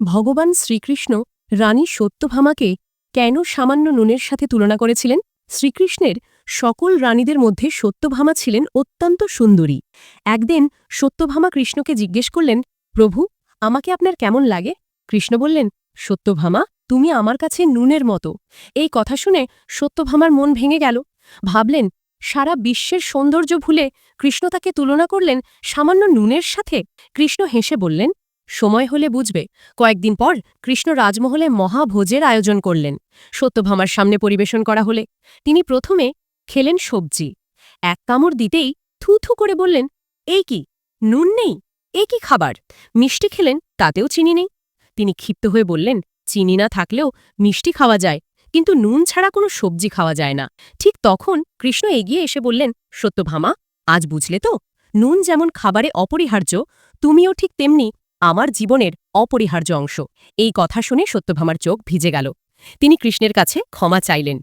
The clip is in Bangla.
ভগবান শ্রীকৃষ্ণ রানী সত্যভামাকে কেন সামান্য নুনের সাথে তুলনা করেছিলেন? শ্রীকৃষ্ণের সকল রানীদের মধ্যে সত্যভামা ছিলেন অত্যন্ত সুন্দরী। একদিন সত্যভামা কৃষ্ণকে জিজ্ঞেস করলেন, প্রভু, আমাকে আপনার কেমন লাগে? কৃষ্ণ বললেন, সত্যভামা, তুমি আমার কাছে নুনের মতো। এই কথা শুনে সত্যভামার মন ভেঙে গেল। ভাবলেন, সারা বিশ্বের সৌন্দর্য ভুলে কৃষ্ণ তাকে তুলনা করলেন সামান্য নুনের সাথে? কৃষ্ণ হেসে বললেন সময় হলে বুঝবে, কয়েকদিন পর কৃষ্ণ রাজমহলে মহাভোজের আয়োজন করলেন। সত্যভামার সামনে পরিবেশন করা হলে তিনি প্রথমে খেলেন সবজি। এক কামড় দিতেই থু থু করে বললেন, এই কি, নুন নেই? এ কি খাবার? মিষ্টি খেলেন, তাতেও চিনি নেই? তিনি ক্ষিপ্ত হয়ে বললেন, চিনি না থাকলেও মিষ্টি খাওয়া যায়, কিন্তু নুন ছাড়া কোনো সবজি খাওয়া যায় না। ঠিক তখন কৃষ্ণ এগিয়ে এসে বললেন, সত্যভামা, আজ বুঝলে তো, নুন যেমন খাবারে অপরিহার্য, তুমিও ঠিক তেমনি আমার জীবনের অপরিহার্য অংশ। এই কথা শুনে সত্যভামার চোখ ভিজে গেল। তিনি কৃষ্ণের কাছে ক্ষমা চাইলেন।